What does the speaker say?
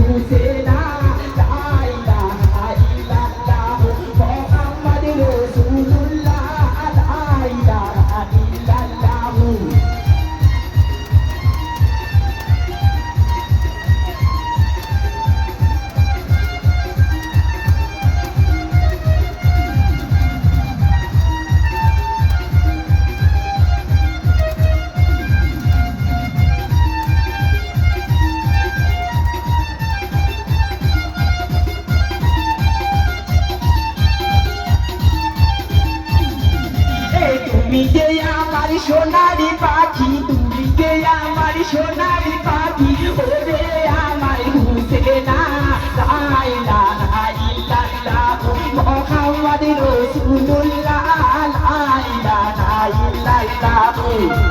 Who said that. তুমি যে আমার সোনারি পাখি তুমি যে আমার সোনারি পাখি ওরে আমার হুসেনা লাই লাই লাল্লাহ মোহাম্মদ রসুলুল্লাহ লাই লাই লাল্লাহ